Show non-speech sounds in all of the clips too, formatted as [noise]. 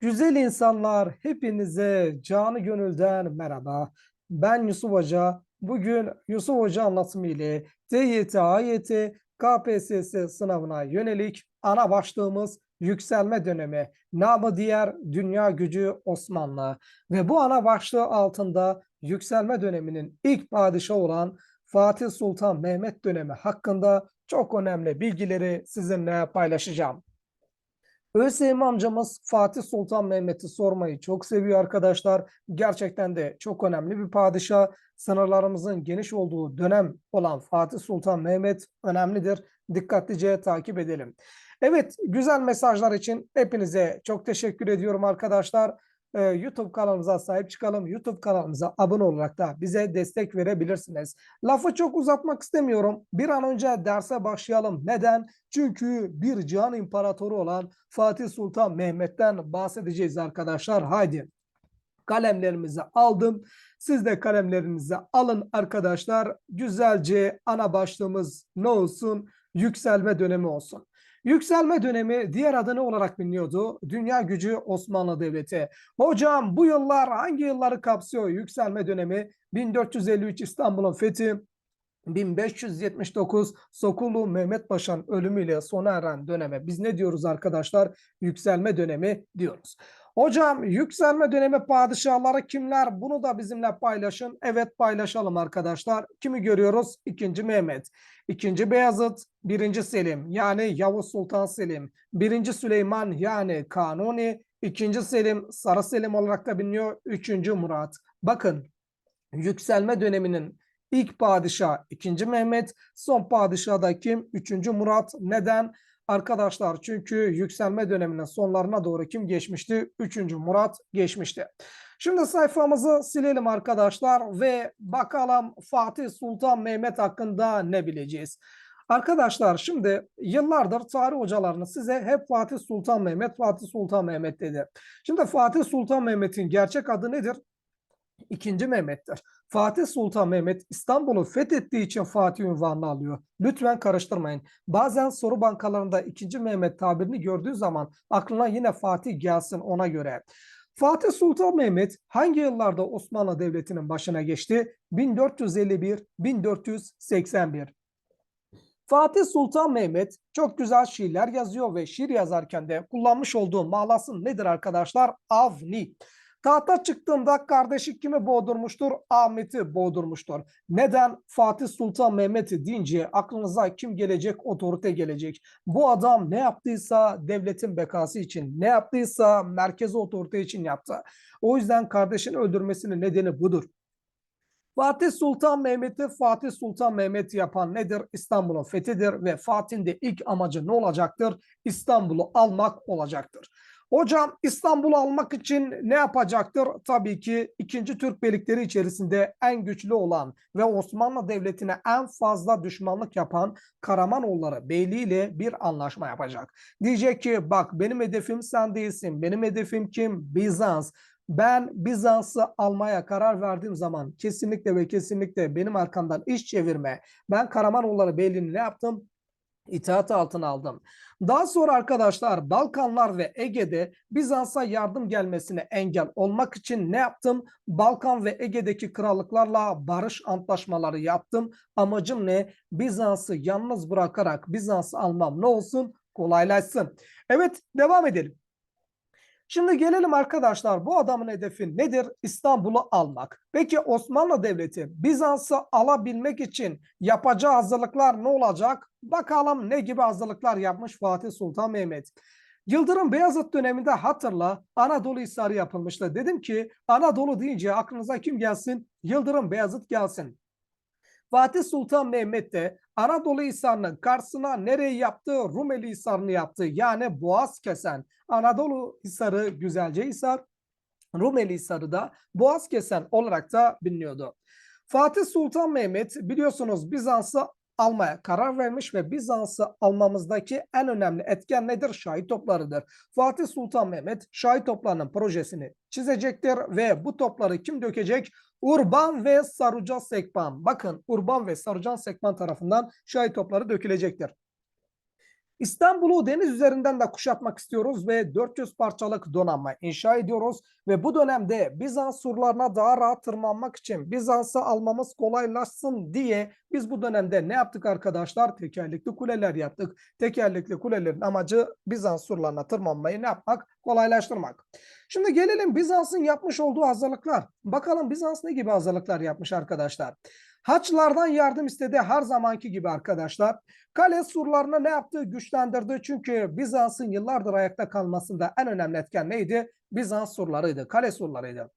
Güzel insanlar, hepinize canı gönülden merhaba. Ben Yusuf Hoca. Bugün Yusuf Hoca anlatımı ile TYT, AYT, KPSS sınavına yönelik ana başlığımız yükselme dönemi, namı diğer dünya gücü Osmanlı ve bu ana başlığı altında yükselme döneminin ilk padişahı olan Fatih Sultan Mehmet dönemi hakkında çok önemli bilgileri sizinle paylaşacağım. ÖSYM amcamız Fatih Sultan Mehmet'i sormayı çok seviyor arkadaşlar. Gerçekten de çok önemli bir padişah. Sınırlarımızın geniş olduğu dönem olan Fatih Sultan Mehmet önemlidir. Dikkatlice takip edelim. Evet, güzel mesajlar için hepinize çok teşekkür ediyorum arkadaşlar. Ee, YouTube kanalımıza sahip çıkalım. YouTube kanalımıza abone olarak da bize destek verebilirsiniz. Lafı çok uzatmak istemiyorum. Bir an önce derse başlayalım. Neden? Çünkü bir can imparatoru olan Fatih Sultan Mehmet'ten bahsedeceğiz arkadaşlar. Haydi kalemlerimizi aldım. Siz de kalemlerinizi alın arkadaşlar. Güzelce ana başlığımız ne olsun? Yükselme dönemi olsun. Yükselme dönemi diğer adı ne olarak biliniyordu? Dünya gücü Osmanlı Devleti. Hocam bu yıllar hangi yılları kapsıyor yükselme dönemi? 1453 İstanbul'un fethi, 1579 Sokulu Mehmet Paşa'nın ölümüyle sona eren döneme biz ne diyoruz arkadaşlar? Yükselme dönemi diyoruz. Hocam yükselme dönemi padişahları kimler? Bunu da bizimle paylaşın. Evet paylaşalım arkadaşlar. Kimi görüyoruz? İkinci Mehmet, ikinci Beyazıt, birinci Selim yani Yavuz Sultan Selim, birinci Süleyman yani Kanuni, ikinci Selim Sarı Selim olarak da biliniyor. Üçüncü Murat. Bakın yükselme döneminin İlk padişah 2. Mehmet, son padişah da kim? 3. Murat. Neden? Arkadaşlar çünkü yükselme döneminin sonlarına doğru kim geçmişti? 3. Murat geçmişti. Şimdi sayfamızı silelim arkadaşlar ve bakalım Fatih Sultan Mehmet hakkında ne bileceğiz? Arkadaşlar şimdi yıllardır tarih hocalarını size hep Fatih Sultan Mehmet, Fatih Sultan Mehmet dedi. Şimdi Fatih Sultan Mehmet'in gerçek adı nedir? İkinci Mehmet'tir. Fatih Sultan Mehmet İstanbul'u fethettiği için Fatih unvanını alıyor. Lütfen karıştırmayın. Bazen soru bankalarında ikinci Mehmet tabirini gördüğü zaman aklına yine Fatih gelsin ona göre. Fatih Sultan Mehmet hangi yıllarda Osmanlı Devleti'nin başına geçti? 1451-1481. Fatih Sultan Mehmet çok güzel şiirler yazıyor ve şiir yazarken de kullanmış olduğu mağlasın nedir arkadaşlar? Avni. Tahta çıktığında kardeşi kimi boğdurmuştur? Ahmet'i boğdurmuştur. Neden? Fatih Sultan Mehmet'i deyince aklınıza kim gelecek? Otorite gelecek. Bu adam ne yaptıysa devletin bekası için, ne yaptıysa merkezi otorite için yaptı. O yüzden kardeşini öldürmesinin nedeni budur. Fatih Sultan Mehmet'i Fatih Sultan Mehmet yapan nedir? İstanbul'un fethidir ve Fatih'in de ilk amacı ne olacaktır? İstanbul'u almak olacaktır. Hocam İstanbul'u almak için ne yapacaktır? Tabii ki ikinci Türk beylikleri içerisinde en güçlü olan ve Osmanlı Devleti'ne en fazla düşmanlık yapan Karamanoğulları Beyliği ile bir anlaşma yapacak. Diyecek ki bak benim hedefim sen değilsin. Benim hedefim kim? Bizans. Ben Bizans'ı almaya karar verdiğim zaman kesinlikle ve kesinlikle benim arkamdan iş çevirme. Ben Karamanoğulları Beyliği'ni ne yaptım? İtaat altına aldım. Daha sonra arkadaşlar Balkanlar ve Ege'de Bizans'a yardım gelmesine engel olmak için ne yaptım? Balkan ve Ege'deki krallıklarla barış antlaşmaları yaptım. Amacım ne? Bizans'ı yalnız bırakarak Bizans'ı almam ne olsun? Kolaylaşsın. Evet devam edelim. Şimdi gelelim arkadaşlar bu adamın hedefi nedir? İstanbul'u almak. Peki Osmanlı Devleti Bizans'ı alabilmek için yapacağı hazırlıklar ne olacak? Bakalım ne gibi hazırlıklar yapmış Fatih Sultan Mehmet. Yıldırım Beyazıt döneminde hatırla Anadolu Hisarı yapılmıştı. Dedim ki Anadolu deyince aklınıza kim gelsin? Yıldırım Beyazıt gelsin. Fatih Sultan Mehmet de Anadolu Hisarı'nın karşısına nereyi yaptı? Rumeli Hisarı'nı yaptı. Yani Boğaz kesen Anadolu Hisarı Güzelce Hisar, Rumeli Hisarı da Boğaz kesen olarak da biliniyordu. Fatih Sultan Mehmet biliyorsunuz Bizans'ı almaya karar vermiş ve Bizans'ı almamızdaki en önemli etken nedir? Şahit toplarıdır. Fatih Sultan Mehmet şahit toplarının projesini çizecektir ve bu topları kim dökecek? Urban ve Sarucan Sekban. Bakın Urban ve Sarucan Sekban tarafından şahit topları dökülecektir. İstanbul'u deniz üzerinden de kuşatmak istiyoruz ve 400 parçalık donanma inşa ediyoruz ve bu dönemde Bizans surlarına daha rahat tırmanmak için Bizans'ı almamız kolaylaşsın diye biz bu dönemde ne yaptık arkadaşlar? Tekerlekli kuleler yaptık. Tekerlekli kulelerin amacı Bizans surlarına tırmanmayı ne yapmak? Kolaylaştırmak. Şimdi gelelim Bizans'ın yapmış olduğu hazırlıklar. Bakalım Bizans ne gibi hazırlıklar yapmış arkadaşlar? Haçlardan yardım istedi her zamanki gibi arkadaşlar. Kale surlarını ne yaptı? Güçlendirdi. Çünkü Bizans'ın yıllardır ayakta kalmasında en önemli etken neydi? Bizans surlarıydı. Kale surlarıydı.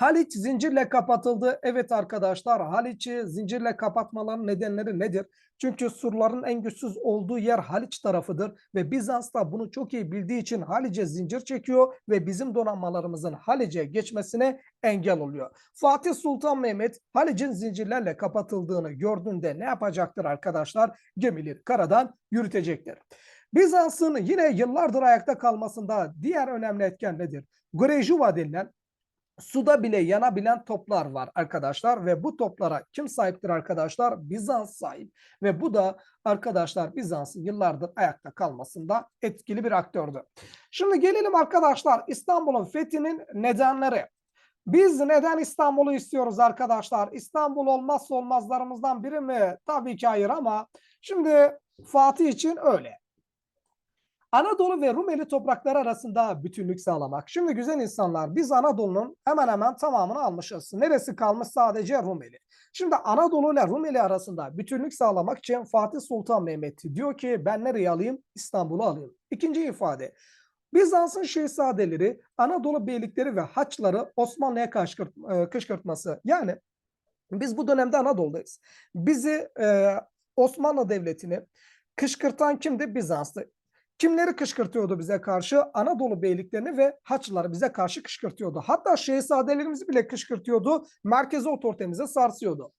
Haliç zincirle kapatıldı. Evet arkadaşlar Haliç'i zincirle kapatmaların nedenleri nedir? Çünkü surların en güçsüz olduğu yer Haliç tarafıdır ve Bizans da bunu çok iyi bildiği için Haliç'e zincir çekiyor ve bizim donanmalarımızın Haliç'e geçmesine engel oluyor. Fatih Sultan Mehmet Haliç'in zincirlerle kapatıldığını gördüğünde ne yapacaktır arkadaşlar? Gemileri karadan yürütecektir. Bizans'ın yine yıllardır ayakta kalmasında diğer önemli etken nedir? Grejuva denilen suda bile yanabilen toplar var arkadaşlar ve bu toplara kim sahiptir arkadaşlar? Bizans sahip ve bu da arkadaşlar Bizans'ın yıllardır ayakta kalmasında etkili bir aktördü. Şimdi gelelim arkadaşlar İstanbul'un fethinin nedenleri. Biz neden İstanbul'u istiyoruz arkadaşlar? İstanbul olmazsa olmazlarımızdan biri mi? Tabii ki hayır ama şimdi Fatih için öyle. Anadolu ve Rumeli toprakları arasında bütünlük sağlamak. Şimdi güzel insanlar biz Anadolu'nun hemen hemen tamamını almışız. Neresi kalmış sadece Rumeli. Şimdi Anadolu ile Rumeli arasında bütünlük sağlamak için Fatih Sultan Mehmet diyor ki ben nereye alayım? İstanbul'u alayım. İkinci ifade. Bizans'ın şehzadeleri, Anadolu beylikleri ve haçları Osmanlı'ya e, kışkırtması. Yani biz bu dönemde Anadolu'dayız. Bizi e, Osmanlı Devleti'ni kışkırtan kimdi? Bizans'tı. Kimleri kışkırtıyordu bize karşı? Anadolu beyliklerini ve Haçlıları bize karşı kışkırtıyordu. Hatta şehzadelerimizi bile kışkırtıyordu. Merkezi otoritemize sarsıyordu.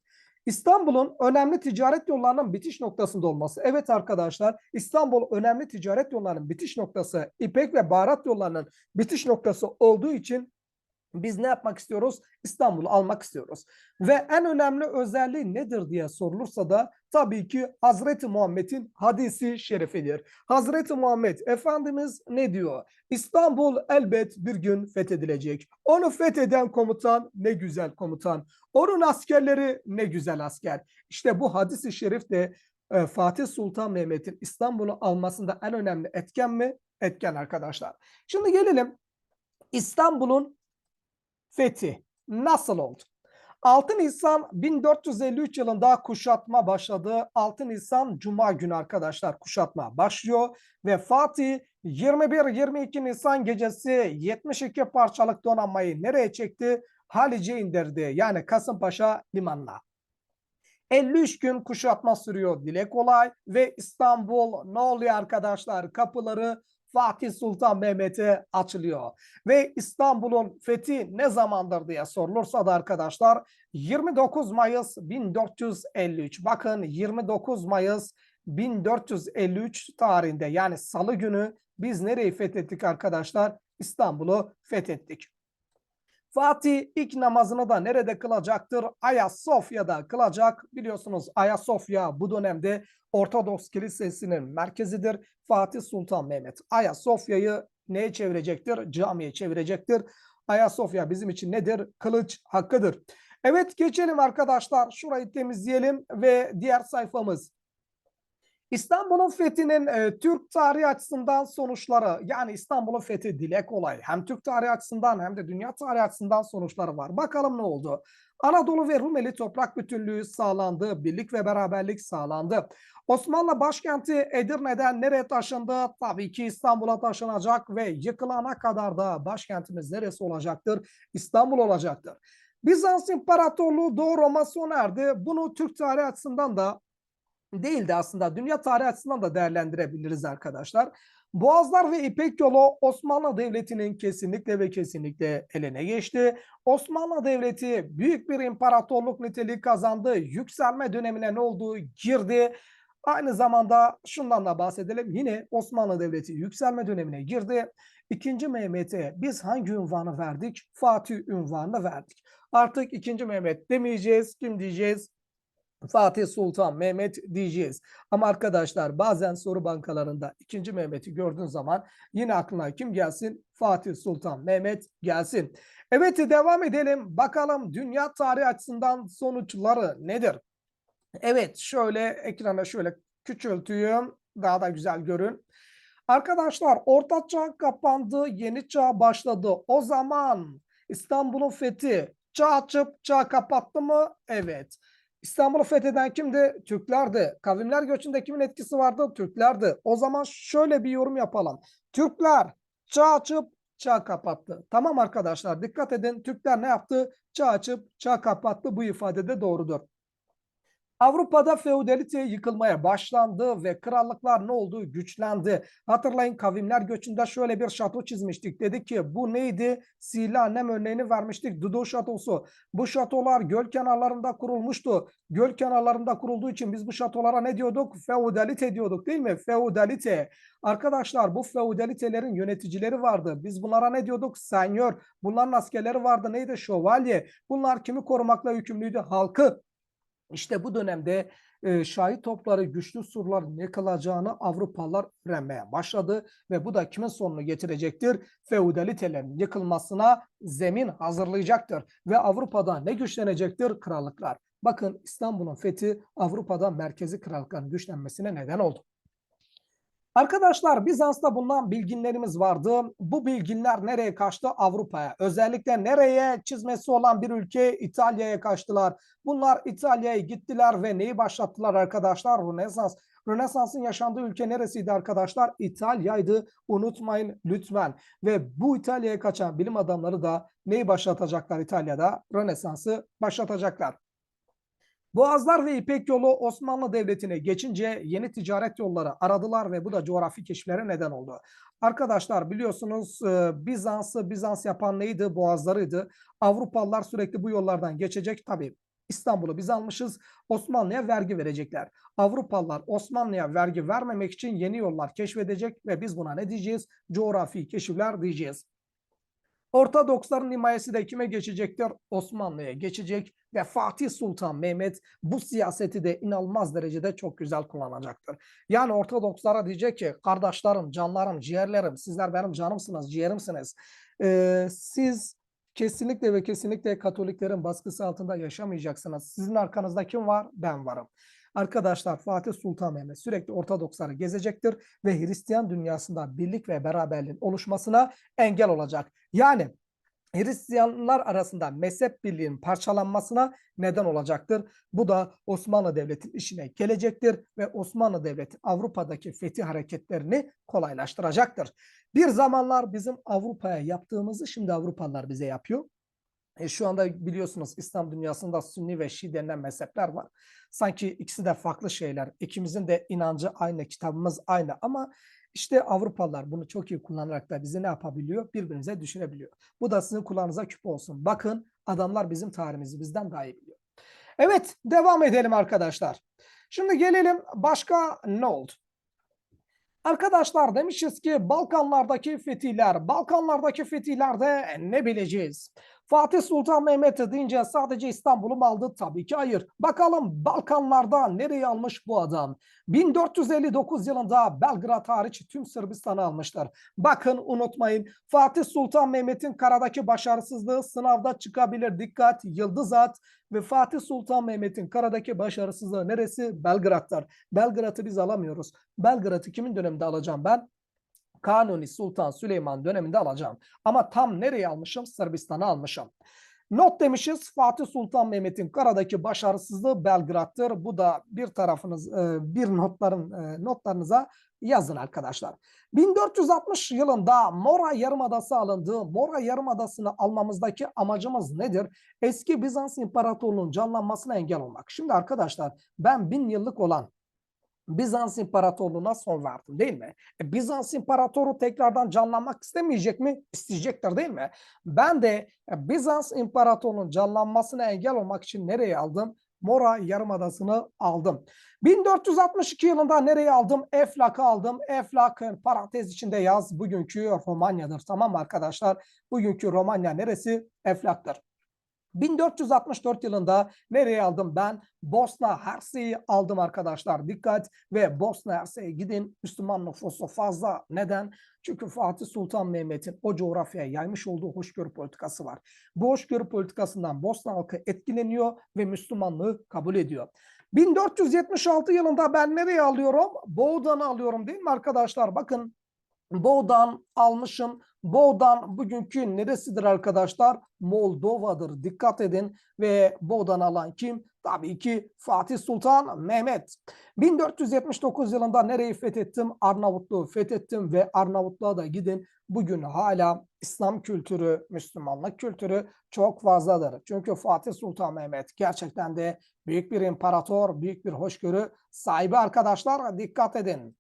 İstanbul'un önemli ticaret yollarının bitiş noktasında olması. Evet arkadaşlar İstanbul önemli ticaret yollarının bitiş noktası, İpek ve baharat yollarının bitiş noktası olduğu için biz ne yapmak istiyoruz? İstanbul'u almak istiyoruz. Ve en önemli özelliği nedir diye sorulursa da tabii ki Hazreti Muhammed'in hadisi şerifidir. Hazreti Muhammed Efendimiz ne diyor? İstanbul elbet bir gün fethedilecek. Onu fetheden komutan ne güzel komutan. Onun askerleri ne güzel asker. İşte bu hadisi şerif de e, Fatih Sultan Mehmet'in İstanbul'u almasında en önemli etken mi? Etken arkadaşlar. Şimdi gelelim İstanbul'un fethi nasıl oldu? 6 Nisan 1453 yılında kuşatma başladı. 6 Nisan Cuma günü arkadaşlar kuşatma başlıyor ve Fatih 21-22 Nisan gecesi 72 parçalık donanmayı nereye çekti? Halice indirdi yani Kasımpaşa limanına. 53 gün kuşatma sürüyor dile kolay ve İstanbul ne oluyor arkadaşlar kapıları Fatih Sultan Mehmet'e açılıyor. Ve İstanbul'un fethi ne zamandır diye sorulursa da arkadaşlar 29 Mayıs 1453. Bakın 29 Mayıs 1453 tarihinde yani salı günü biz nereyi fethettik arkadaşlar? İstanbul'u fethettik. Fatih ilk namazını da nerede kılacaktır? Ayasofya'da kılacak. Biliyorsunuz Ayasofya bu dönemde Ortodoks Kilisesi'nin merkezidir. Fatih Sultan Mehmet Ayasofya'yı neye çevirecektir? Camiye çevirecektir. Ayasofya bizim için nedir? Kılıç hakkıdır. Evet geçelim arkadaşlar. Şurayı temizleyelim ve diğer sayfamız İstanbul'un fethinin e, Türk tarihi açısından sonuçları yani İstanbul'un fethi dile kolay. Hem Türk tarihi açısından hem de dünya tarihi açısından sonuçları var. Bakalım ne oldu? Anadolu ve Rumeli toprak bütünlüğü sağlandı. Birlik ve beraberlik sağlandı. Osmanlı başkenti Edirne'den nereye taşındı? Tabii ki İstanbul'a taşınacak ve yıkılana kadar da başkentimiz neresi olacaktır? İstanbul olacaktır. Bizans İmparatorluğu Doğu Roma sona erdi. Bunu Türk tarihi açısından da değil de aslında dünya tarihi açısından da değerlendirebiliriz arkadaşlar. Boğazlar ve İpek yolu Osmanlı Devleti'nin kesinlikle ve kesinlikle eline geçti. Osmanlı Devleti büyük bir imparatorluk niteliği kazandı. Yükselme dönemine ne oldu? Girdi. Aynı zamanda şundan da bahsedelim. Yine Osmanlı Devleti yükselme dönemine girdi. İkinci Mehmet'e biz hangi ünvanı verdik? Fatih ünvanını verdik. Artık ikinci Mehmet demeyeceğiz. Kim diyeceğiz? Fatih Sultan Mehmet diyeceğiz. Ama arkadaşlar bazen soru bankalarında ikinci Mehmet'i gördüğün zaman yine aklına kim gelsin? Fatih Sultan Mehmet gelsin. Evet devam edelim. Bakalım dünya tarihi açısından sonuçları nedir? Evet şöyle ekrana şöyle küçültüyorum. Daha da güzel görün. Arkadaşlar orta çağ kapandı, yeni çağ başladı. O zaman İstanbul'un fethi çağ açıp çağ kapattı mı? Evet. İstanbul'u fetheden kimdi? Türklerdi. Kavimler göçünde kimin etkisi vardı? Türklerdi. O zaman şöyle bir yorum yapalım. Türkler çağ açıp çağ kapattı. Tamam arkadaşlar dikkat edin. Türkler ne yaptı? Çağ açıp çağ kapattı. Bu ifade de doğrudur. Avrupa'da feodalite yıkılmaya başlandı ve krallıklar ne oldu? Güçlendi. Hatırlayın kavimler göçünde şöyle bir şato çizmiştik. Dedik ki bu neydi? Sihirli annem örneğini vermiştik. Dudu şatosu. Bu şatolar göl kenarlarında kurulmuştu. Göl kenarlarında kurulduğu için biz bu şatolara ne diyorduk? Feodalite diyorduk değil mi? Feodalite. Arkadaşlar bu feodalitelerin yöneticileri vardı. Biz bunlara ne diyorduk? Senyor. Bunların askerleri vardı. Neydi? Şövalye. Bunlar kimi korumakla yükümlüydü? Halkı. İşte bu dönemde e, şahit topları güçlü surların yıkılacağını Avrupalılar öğrenmeye başladı ve bu da kimin sonunu getirecektir? Feodalitelerin yıkılmasına zemin hazırlayacaktır ve Avrupa'da ne güçlenecektir? Krallıklar. Bakın İstanbul'un fethi Avrupa'da merkezi krallıkların güçlenmesine neden oldu. Arkadaşlar Bizans'ta bulunan bilginlerimiz vardı. Bu bilginler nereye kaçtı? Avrupa'ya. Özellikle nereye çizmesi olan bir ülke İtalya'ya kaçtılar. Bunlar İtalya'ya gittiler ve neyi başlattılar arkadaşlar? Rönesans. Rönesans'ın yaşandığı ülke neresiydi arkadaşlar? İtalya'ydı. Unutmayın lütfen. Ve bu İtalya'ya kaçan bilim adamları da neyi başlatacaklar İtalya'da? Rönesans'ı başlatacaklar. Boğazlar ve İpek yolu Osmanlı Devleti'ne geçince yeni ticaret yolları aradılar ve bu da coğrafi keşiflere neden oldu. Arkadaşlar biliyorsunuz e, Bizans'ı Bizans yapan neydi? Boğazlarıydı. Avrupalılar sürekli bu yollardan geçecek. Tabii İstanbul'u biz almışız. Osmanlı'ya vergi verecekler. Avrupalılar Osmanlı'ya vergi vermemek için yeni yollar keşfedecek ve biz buna ne diyeceğiz? Coğrafi keşifler diyeceğiz. Ortodoksların himayesi de kime geçecektir? Osmanlı'ya geçecek ve Fatih Sultan Mehmet bu siyaseti de inanılmaz derecede çok güzel kullanacaktır. Yani Ortodokslara diyecek ki kardeşlerim, canlarım, ciğerlerim sizler benim canımsınız, ciğerimsiniz. Ee, siz kesinlikle ve kesinlikle Katoliklerin baskısı altında yaşamayacaksınız. Sizin arkanızda kim var? Ben varım. Arkadaşlar Fatih Sultan Mehmet sürekli Ortodoksları gezecektir ve Hristiyan dünyasında birlik ve beraberliğin oluşmasına engel olacak. Yani Hristiyanlar arasında mezhep birliğinin parçalanmasına neden olacaktır. Bu da Osmanlı Devleti'nin işine gelecektir ve Osmanlı Devleti Avrupa'daki fetih hareketlerini kolaylaştıracaktır. Bir zamanlar bizim Avrupa'ya yaptığımızı şimdi Avrupalılar bize yapıyor. E şu anda biliyorsunuz İslam dünyasında Sünni ve Şii denilen mezhepler var. Sanki ikisi de farklı şeyler. İkimizin de inancı aynı, kitabımız aynı ama işte Avrupalılar bunu çok iyi kullanarak da bizi ne yapabiliyor? Birbirinize düşürebiliyor. Bu da sizin kulağınıza küp olsun. Bakın adamlar bizim tarihimizi bizden daha iyi biliyor. Evet devam edelim arkadaşlar. Şimdi gelelim başka ne oldu? Arkadaşlar demişiz ki Balkanlardaki fetihler, Balkanlardaki fetihlerde ne bileceğiz? Fatih Sultan Mehmet deyince sadece İstanbul'u mu aldı? Tabii ki hayır. Bakalım Balkanlarda nereye almış bu adam? 1459 yılında Belgrad hariç tüm Sırbistan'ı almışlar. Bakın unutmayın Fatih Sultan Mehmet'in karadaki başarısızlığı sınavda çıkabilir. Dikkat yıldız at ve Fatih Sultan Mehmet'in karadaki başarısızlığı neresi? Belgrad'dır. Belgrad'ı biz alamıyoruz. Belgrad'ı kimin döneminde alacağım ben? Kanuni Sultan Süleyman döneminde alacağım. Ama tam nereye almışım? Sırbistan'a almışım. Not demişiz Fatih Sultan Mehmet'in karadaki başarısızlığı Belgrad'tır. Bu da bir tarafınız e, bir notların e, notlarınıza yazın arkadaşlar. 1460 yılında Mora Yarımadası alındı. Mora Yarımadası'nı almamızdaki amacımız nedir? Eski Bizans İmparatorluğu'nun canlanmasına engel olmak. Şimdi arkadaşlar ben bin yıllık olan Bizans İmparatorluğu'na son verdim değil mi? E, Bizans İmparatoru tekrardan canlanmak istemeyecek mi? İsteyecektir değil mi? Ben de e, Bizans İmparatorluğu'nun canlanmasına engel olmak için nereye aldım? Mora Yarımadası'nı aldım. 1462 yılında nereye aldım? Eflak'ı aldım. Eflak parantez içinde yaz bugünkü Romanya'dır. Tamam arkadaşlar? Bugünkü Romanya neresi? Eflak'tır. 1464 yılında nereye aldım ben? Bosna Hersey'i aldım arkadaşlar. Dikkat ve Bosna Hersey'e gidin. Müslüman nüfusu fazla. Neden? Çünkü Fatih Sultan Mehmet'in o coğrafyaya yaymış olduğu hoşgörü politikası var. Bu hoşgörü politikasından Bosna halkı etkileniyor ve Müslümanlığı kabul ediyor. 1476 yılında ben nereye alıyorum? Boğdan'ı alıyorum değil mi arkadaşlar? Bakın Boğdan almışım. Boğdan bugünkü neresidir arkadaşlar? Moldova'dır. Dikkat edin ve Boğdan alan kim? Tabii ki Fatih Sultan Mehmet. 1479 yılında nereyi fethettim? Arnavutluğu fethettim ve Arnavutluğa da gidin. Bugün hala İslam kültürü, Müslümanlık kültürü çok fazladır. Çünkü Fatih Sultan Mehmet gerçekten de büyük bir imparator, büyük bir hoşgörü sahibi arkadaşlar. Dikkat edin.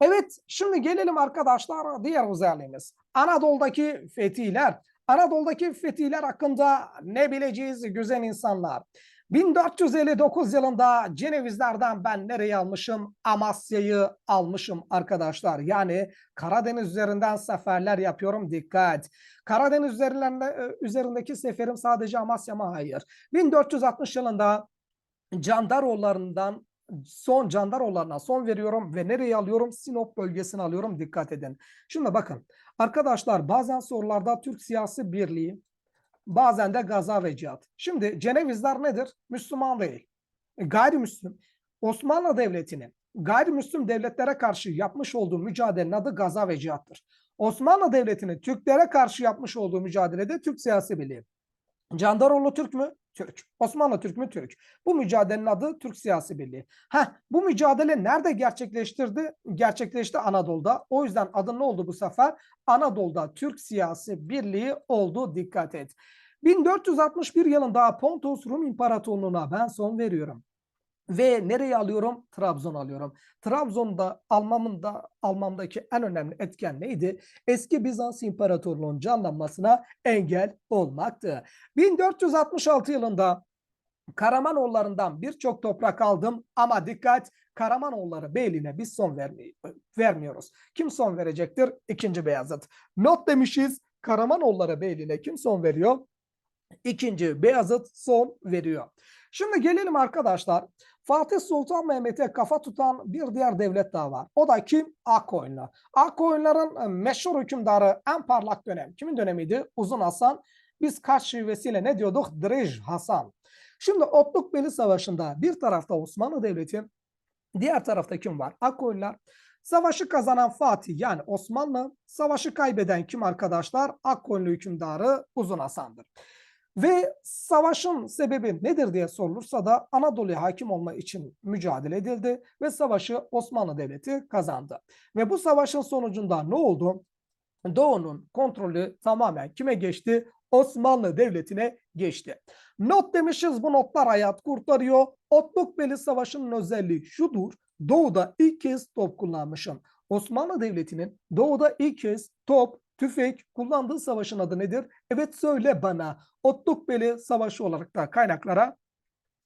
Evet, şimdi gelelim arkadaşlar diğer özelliğimiz. Anadolu'daki fetihler. Anadolu'daki fetihler hakkında ne bileceğiz güzel insanlar? 1459 yılında Cenevizlerden ben nereye almışım? Amasya'yı almışım arkadaşlar. Yani Karadeniz üzerinden seferler yapıyorum. Dikkat. Karadeniz üzerinde, üzerindeki seferim sadece Amasya mı? Hayır. 1460 yılında Candaroğullarından son Candaroğullarına son veriyorum ve nereye alıyorum? Sinop bölgesini alıyorum. Dikkat edin. Şimdi bakın arkadaşlar bazen sorularda Türk siyasi birliği bazen de gaza ve cihat. Şimdi Cenevizler nedir? Müslüman değil. E, gayrimüslim. Osmanlı Devleti'nin gayrimüslim devletlere karşı yapmış olduğu mücadelenin adı gaza ve cihattır. Osmanlı Devleti'nin Türklere karşı yapmış olduğu mücadelede Türk siyasi birliği. Candaroğlu Türk mü? Türk. Osmanlı Türk mü? Türk. Bu mücadelenin adı Türk Siyasi Birliği. Heh, bu mücadele nerede gerçekleştirdi? Gerçekleşti Anadolu'da. O yüzden adı ne oldu bu sefer? Anadolu'da Türk Siyasi Birliği oldu. Dikkat et. 1461 yılında Pontus Rum İmparatorluğu'na ben son veriyorum. Ve nereye alıyorum? Trabzon alıyorum. Trabzon'da almamın da almamdaki en önemli etken neydi? Eski Bizans İmparatorluğu'nun canlanmasına engel olmaktı. 1466 yılında Karamanoğullarından birçok toprak aldım ama dikkat Karamanoğulları Beyliğine biz son vermi vermiyoruz. Kim son verecektir? İkinci Beyazıt. Not demişiz Karamanoğulları Beyliğine kim son veriyor? İkinci Beyazıt son veriyor. Şimdi gelelim arkadaşlar. Fatih Sultan Mehmet'e kafa tutan bir diğer devlet daha var. O da kim? Akkoyunlar. Akkoyunların e, meşhur hükümdarı en parlak dönem. Kimin dönemiydi? Uzun Hasan. Biz kaç şivesiyle ne diyorduk? Drej Hasan. Şimdi Otlukbeli Savaşı'nda bir tarafta Osmanlı Devleti, diğer tarafta kim var? Akkoyunlar. Savaşı kazanan Fatih yani Osmanlı, savaşı kaybeden kim arkadaşlar? Akkoyunlu hükümdarı Uzun Hasan'dır. Ve savaşın sebebi nedir diye sorulursa da Anadolu'ya hakim olma için mücadele edildi ve savaşı Osmanlı Devleti kazandı. Ve bu savaşın sonucunda ne oldu? Doğu'nun kontrolü tamamen kime geçti? Osmanlı Devleti'ne geçti. Not demişiz bu notlar hayat kurtarıyor. Otlukbeli Savaşı'nın özelliği şudur. Doğu'da ilk kez top kullanmışım. Osmanlı Devleti'nin Doğu'da ilk kez top, tüfek kullandığı savaşın adı nedir? Evet söyle bana. Otlukbeli Savaşı olarak da kaynaklara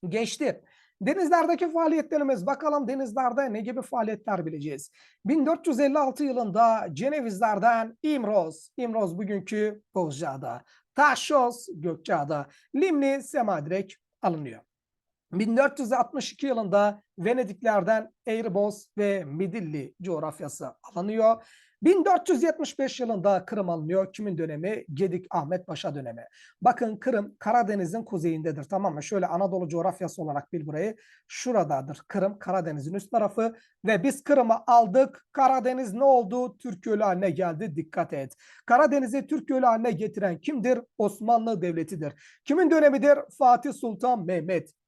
geçti. Denizlerdeki faaliyetlerimiz bakalım denizlerde ne gibi faaliyetler bileceğiz. 1456 yılında Cenevizlerden İmroz, İmroz bugünkü Bozcaada, Taşos Gökçeada, Limni Semadirek alınıyor. 1462 yılında Venediklerden Eğriboz ve Midilli coğrafyası alınıyor. 1475 yılında Kırım alınıyor. Kimin dönemi? Gedik Ahmet Paşa dönemi. Bakın Kırım Karadeniz'in kuzeyindedir tamam mı? Şöyle Anadolu coğrafyası olarak bil burayı. Şuradadır Kırım Karadeniz'in üst tarafı ve biz Kırım'ı aldık. Karadeniz ne oldu? Türk Gölü haline geldi. Dikkat et. Karadeniz'i Türk Gölü haline getiren kimdir? Osmanlı Devleti'dir. Kimin dönemidir? Fatih Sultan Mehmet.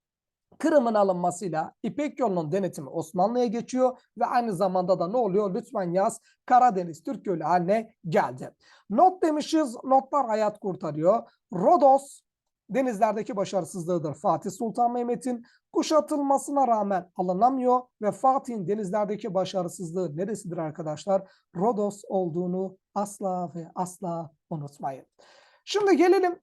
Kırım'ın alınmasıyla İpek yolunun denetimi Osmanlı'ya geçiyor ve aynı zamanda da ne oluyor? Lütfen yaz Karadeniz Türk Gölü haline geldi. Not demişiz, notlar hayat kurtarıyor. Rodos denizlerdeki başarısızlığıdır. Fatih Sultan Mehmet'in kuşatılmasına rağmen alınamıyor ve Fatih'in denizlerdeki başarısızlığı neresidir arkadaşlar? Rodos olduğunu asla ve asla unutmayın. Şimdi gelelim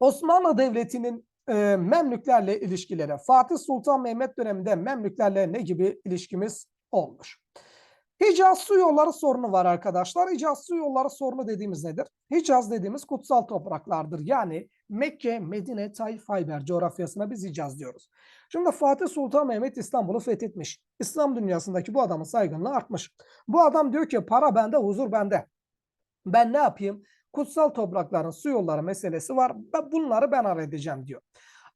Osmanlı Devleti'nin e, Memlüklerle ilişkilere. Fatih Sultan Mehmet döneminde Memlüklerle ne gibi ilişkimiz olmuş? Hicaz su yolları sorunu var arkadaşlar. Hicaz su yolları sorunu dediğimiz nedir? Hicaz dediğimiz kutsal topraklardır. Yani Mekke, Medine, Taif, Hayber coğrafyasına biz Hicaz diyoruz. Şimdi Fatih Sultan Mehmet İstanbul'u fethetmiş. İslam dünyasındaki bu adamın saygınlığı artmış. Bu adam diyor ki para bende, huzur bende. Ben ne yapayım? Kutsal toprakların su yolları meselesi var. Bunları ben halledeceğim diyor.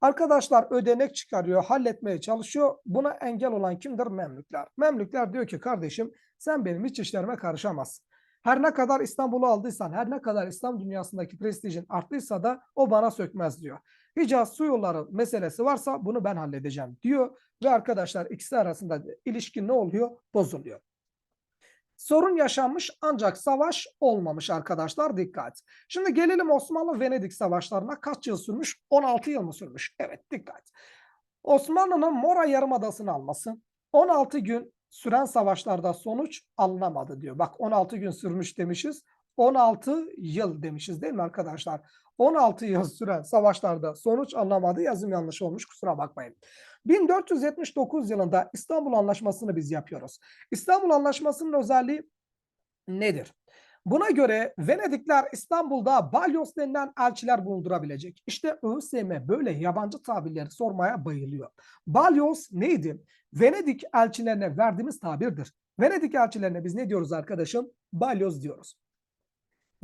Arkadaşlar ödenek çıkarıyor, halletmeye çalışıyor. Buna engel olan kimdir? Memlükler. Memlükler diyor ki kardeşim sen benim iç işlerime karışamazsın. Her ne kadar İstanbul'u aldıysan, her ne kadar İslam dünyasındaki prestijin arttıysa da o bana sökmez diyor. Hicaz su yolları meselesi varsa bunu ben halledeceğim diyor. Ve arkadaşlar ikisi arasında ilişki ne oluyor? Bozuluyor. Sorun yaşanmış ancak savaş olmamış arkadaşlar dikkat. Şimdi gelelim Osmanlı-Venedik savaşlarına kaç yıl sürmüş? 16 yıl mı sürmüş? Evet dikkat. Osmanlı'nın Mora Yarımadası'nı alması 16 gün süren savaşlarda sonuç alınamadı diyor. Bak 16 gün sürmüş demişiz. 16 yıl demişiz değil mi arkadaşlar? 16 yıl süren savaşlarda sonuç alınamadı. Yazım yanlış olmuş kusura bakmayın. 1479 yılında İstanbul Anlaşması'nı biz yapıyoruz. İstanbul Anlaşması'nın özelliği nedir? Buna göre Venedikler İstanbul'da balyoz denilen elçiler bulundurabilecek. İşte ÖSYM böyle yabancı tabirleri sormaya bayılıyor. Balyoz neydi? Venedik elçilerine verdiğimiz tabirdir. Venedik elçilerine biz ne diyoruz arkadaşım? Balyoz diyoruz.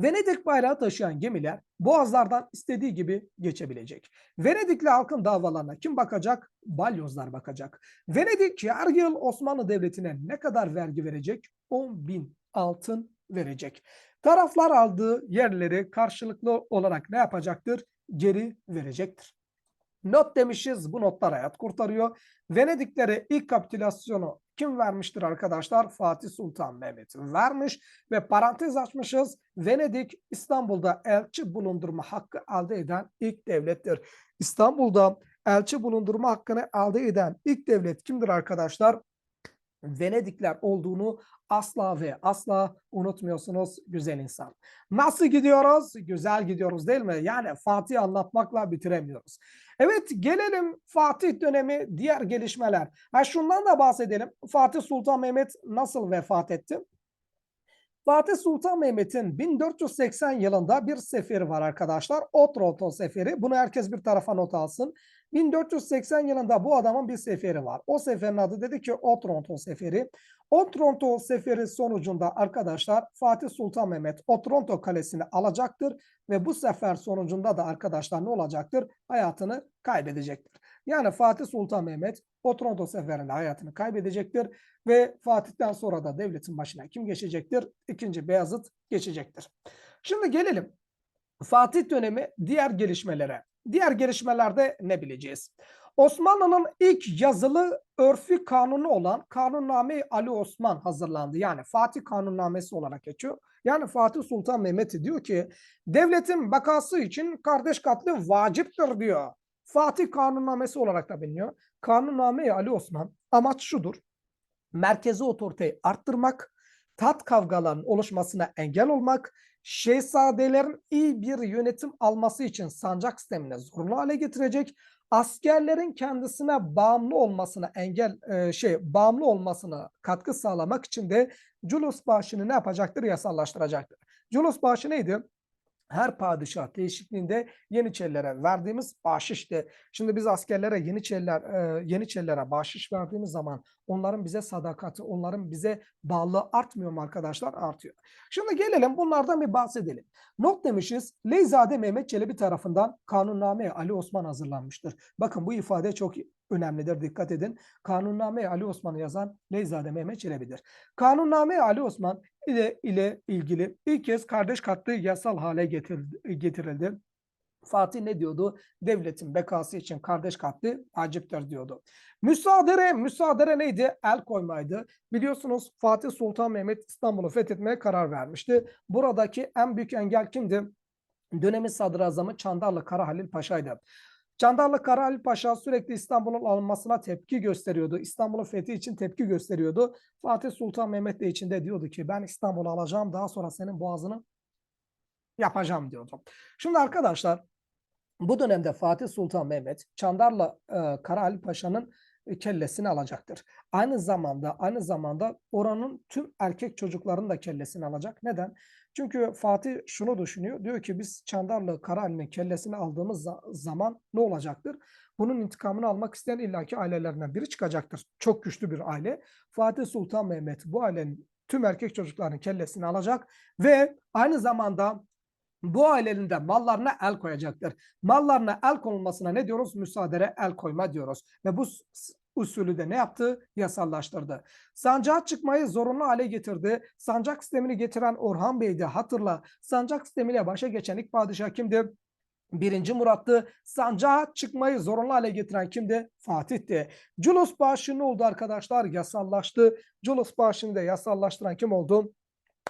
Venedik bayrağı taşıyan gemiler boğazlardan istediği gibi geçebilecek. Venedikli halkın davalarına kim bakacak? Balyozlar bakacak. Venedik her yıl Osmanlı Devleti'ne ne kadar vergi verecek? 10 bin altın verecek. Taraflar aldığı yerleri karşılıklı olarak ne yapacaktır? Geri verecektir. Not demişiz. Bu notlar hayat kurtarıyor. Venediklere ilk kapitülasyonu kim vermiştir arkadaşlar? Fatih Sultan Mehmet vermiş ve parantez açmışız. Venedik İstanbul'da elçi bulundurma hakkı elde eden ilk devlettir. İstanbul'da elçi bulundurma hakkını elde eden ilk devlet kimdir arkadaşlar? Venedikler olduğunu asla ve asla unutmuyorsunuz güzel insan. Nasıl gidiyoruz? Güzel gidiyoruz değil mi? Yani Fatih anlatmakla bitiremiyoruz. Evet gelelim Fatih dönemi diğer gelişmeler. Ha şundan da bahsedelim. Fatih Sultan Mehmet nasıl vefat etti? Fatih Sultan Mehmet'in 1480 yılında bir seferi var arkadaşlar. Otranto seferi. Bunu herkes bir tarafa not alsın. 1480 yılında bu adamın bir seferi var. O seferin adı dedi ki Otranto seferi. Otranto seferi sonucunda arkadaşlar Fatih Sultan Mehmet Otranto kalesini alacaktır ve bu sefer sonucunda da arkadaşlar ne olacaktır? Hayatını kaybedecektir. Yani Fatih Sultan Mehmet Otranto seferinde hayatını kaybedecektir ve Fatih'ten sonra da devletin başına kim geçecektir? İkinci Beyazıt geçecektir. Şimdi gelelim Fatih dönemi diğer gelişmelere. Diğer gelişmelerde ne bileceğiz? Osmanlı'nın ilk yazılı örfü kanunu olan Kanunname Ali Osman hazırlandı. Yani Fatih Kanunnamesi olarak geçiyor. Yani Fatih Sultan Mehmet diyor ki devletin bakası için kardeş katli vaciptir diyor. Fatih Kanunnamesi olarak da biliniyor. Kanunname Ali Osman amaç şudur. Merkezi otoriteyi arttırmak, tat kavgalarının oluşmasına engel olmak, şehzadelerin iyi bir yönetim alması için sancak sistemine zorunlu hale getirecek, askerlerin kendisine bağımlı olmasına engel e, şey bağımlı olmasına katkı sağlamak için de Culus bağışını ne yapacaktır? Yasallaştıracaktır. Culus bağışı neydi? Her padişah değişikliğinde Yeniçerilere verdiğimiz bahşişti. Şimdi biz askerlere Yeniçeriler e, Yeniçerilere bahşiş verdiğimiz zaman onların bize sadakati, onların bize bağlılığı artmıyor mu arkadaşlar? Artıyor. Şimdi gelelim bunlardan bir bahsedelim. Not demişiz. Leyzade Mehmet Çelebi tarafından Kanunname Ali Osman hazırlanmıştır. Bakın bu ifade çok önemlidir. Dikkat edin. Kanunname Ali Osman'ı yazan Leyzade Mehmet Çelebi'dir. Kanunname Ali Osman ile, ile ilgili ilk kez kardeş katlı yasal hale getirildi. getirildi. Fatih ne diyordu? Devletin bekası için kardeş katli aciptir diyordu. Müsaadere, müsaadere neydi? El koymaydı. Biliyorsunuz Fatih Sultan Mehmet İstanbul'u fethetmeye karar vermişti. Buradaki en büyük engel kimdi? Dönemin sadrazamı Çandarlı Kara Halil Paşa'ydı. Çandarlı Kara Paşa sürekli İstanbul'un alınmasına tepki gösteriyordu. İstanbul'un fethi için tepki gösteriyordu. Fatih Sultan Mehmet de içinde diyordu ki ben İstanbul'u alacağım daha sonra senin boğazını yapacağım diyordu. Şimdi arkadaşlar bu dönemde Fatih Sultan Mehmet Çandarlı e, Kara Paşa'nın e, kellesini alacaktır. Aynı zamanda aynı zamanda oranın tüm erkek çocukların da kellesini alacak. Neden? Çünkü Fatih şunu düşünüyor. Diyor ki biz Çandarlı Karahan'ın kellesini aldığımız za- zaman ne olacaktır? Bunun intikamını almak isteyen illaki ailelerinden biri çıkacaktır. Çok güçlü bir aile. Fatih Sultan Mehmet bu ailenin tüm erkek çocuklarının kellesini alacak ve aynı zamanda bu ailenin de mallarına el koyacaktır. Mallarına el konulmasına ne diyoruz? Müsaadere el koyma diyoruz. Ve bu usulü de ne yaptı? Yasallaştırdı. Sancağa çıkmayı zorunlu hale getirdi. Sancak sistemini getiren Orhan Bey'di hatırla. Sancak sistemiyle başa geçen ilk padişah kimdi? Birinci Murat'tı. Sancağa çıkmayı zorunlu hale getiren kimdi? Fatih'ti. Culus Bağışı ne oldu arkadaşlar? Yasallaştı. Culus Bağışı'nı da yasallaştıran kim oldu?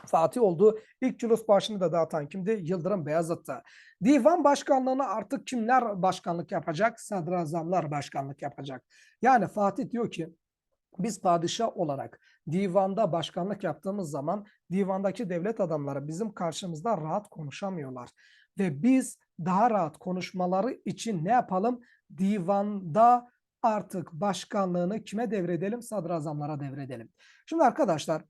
Fatih oldu. İlk Culus Bağışı'nı da dağıtan kimdi? Yıldırım Beyazıt'tı. Divan başkanlığına artık kimler başkanlık yapacak? Sadrazamlar başkanlık yapacak. Yani Fatih diyor ki biz padişah olarak divanda başkanlık yaptığımız zaman divandaki devlet adamları bizim karşımızda rahat konuşamıyorlar. Ve biz daha rahat konuşmaları için ne yapalım? Divanda artık başkanlığını kime devredelim? Sadrazamlara devredelim. Şimdi arkadaşlar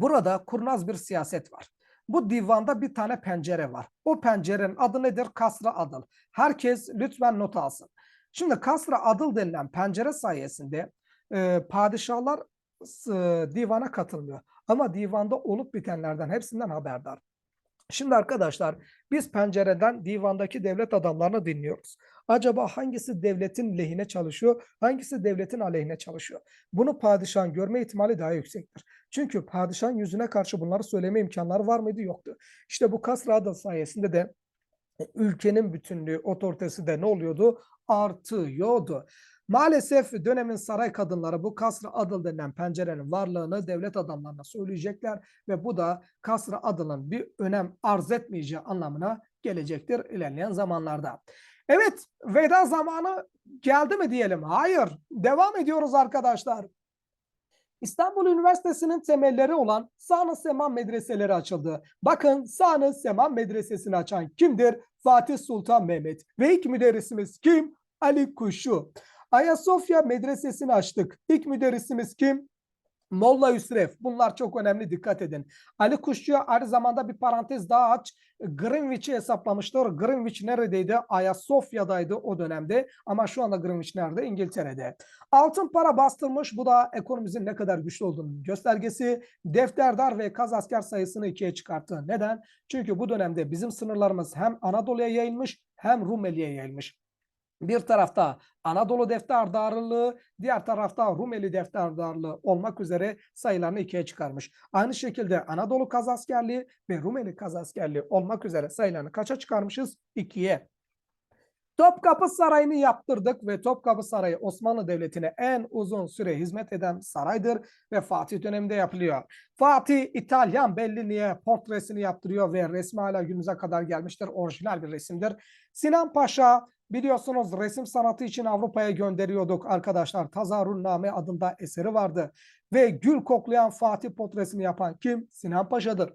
burada kurnaz bir siyaset var. Bu divanda bir tane pencere var. O pencerenin adı nedir? Kasra Adıl. Herkes lütfen not alsın. Şimdi Kasra Adıl denilen pencere sayesinde e, padişahlar e, divana katılmıyor. Ama divanda olup bitenlerden hepsinden haberdar. Şimdi arkadaşlar biz pencereden divandaki devlet adamlarını dinliyoruz. Acaba hangisi devletin lehine çalışıyor, hangisi devletin aleyhine çalışıyor? Bunu padişahın görme ihtimali daha yüksektir. Çünkü padişahın yüzüne karşı bunları söyleme imkanları var mıydı? Yoktu. İşte bu Kasra Adıl sayesinde de e, ülkenin bütünlüğü, otoritesi de ne oluyordu? Artıyordu. Maalesef dönemin saray kadınları bu Kasr-ı Adıl denilen pencerenin varlığını devlet adamlarına söyleyecekler ve bu da Kasr-ı Adıl'ın bir önem arz etmeyeceği anlamına gelecektir ilerleyen zamanlarda. Evet, veda zamanı geldi mi diyelim? Hayır, devam ediyoruz arkadaşlar. İstanbul Üniversitesi'nin temelleri olan Sağnı Seman Medreseleri açıldı. Bakın Sağnı Seman Medresesi'ni açan kimdir? Fatih Sultan Mehmet. Ve ilk müderrisimiz kim? Ali Kuşu. Ayasofya Medresesi'ni açtık. İlk müderrisimiz kim? Molla Yusref. Bunlar çok önemli dikkat edin. Ali Kuşçu'ya aynı zamanda bir parantez daha aç. Greenwich'i hesaplamıştır. Greenwich neredeydi? Ayasofya'daydı o dönemde. Ama şu anda Greenwich nerede? İngiltere'de. Altın para bastırmış. Bu da ekonomimizin ne kadar güçlü olduğunun göstergesi. Defterdar ve kaz asker sayısını ikiye çıkarttı. Neden? Çünkü bu dönemde bizim sınırlarımız hem Anadolu'ya yayılmış hem Rumeli'ye yayılmış. Bir tarafta Anadolu defterdarlığı, diğer tarafta Rumeli defterdarlığı olmak üzere sayılarını ikiye çıkarmış. Aynı şekilde Anadolu kazaskerliği ve Rumeli kazaskerliği olmak üzere sayılarını kaça çıkarmışız? İkiye. Topkapı Sarayı'nı yaptırdık ve Topkapı Sarayı Osmanlı Devleti'ne en uzun süre hizmet eden saraydır ve Fatih döneminde yapılıyor. Fatih İtalyan Bellini'ye portresini yaptırıyor ve resmi hala günümüze kadar gelmiştir. Orijinal bir resimdir. Sinan Paşa biliyorsunuz resim sanatı için Avrupa'ya gönderiyorduk arkadaşlar. Tazarrunname adında eseri vardı. Ve gül koklayan Fatih portresini yapan kim? Sinan Paşa'dır.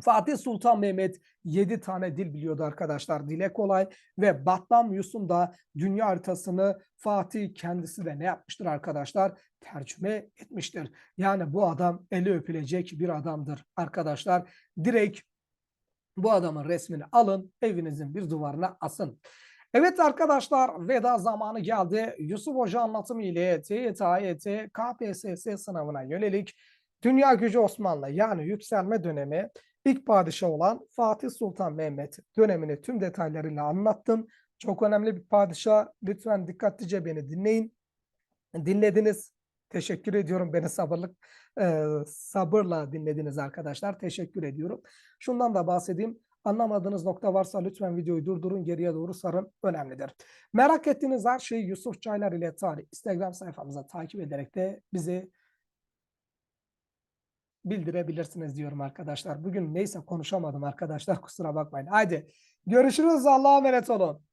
Fatih Sultan Mehmet 7 tane dil biliyordu arkadaşlar. Dile kolay ve Batlam Yusuf da dünya haritasını Fatih kendisi de ne yapmıştır arkadaşlar? Tercüme etmiştir. Yani bu adam eli öpülecek bir adamdır arkadaşlar. Direkt bu adamın resmini alın evinizin bir duvarına asın. Evet arkadaşlar veda zamanı geldi. Yusuf Hoca anlatımı ile TYT, AYT, KPSS sınavına yönelik Dünya Gücü Osmanlı yani yükselme dönemi ilk padişah olan Fatih Sultan Mehmet dönemini tüm detaylarıyla anlattım. Çok önemli bir padişah. Lütfen dikkatlice beni dinleyin. Dinlediniz. Teşekkür ediyorum. Beni sabırlık e, sabırla dinlediniz arkadaşlar. Teşekkür ediyorum. Şundan da bahsedeyim. Anlamadığınız nokta varsa lütfen videoyu durdurun geriye doğru sarın önemlidir. Merak ettiğiniz her şeyi Yusuf Çaylar ile tarih Instagram sayfamıza takip ederek de bizi bildirebilirsiniz diyorum arkadaşlar. Bugün neyse konuşamadım arkadaşlar [laughs] kusura bakmayın. Haydi görüşürüz Allah'a emanet olun.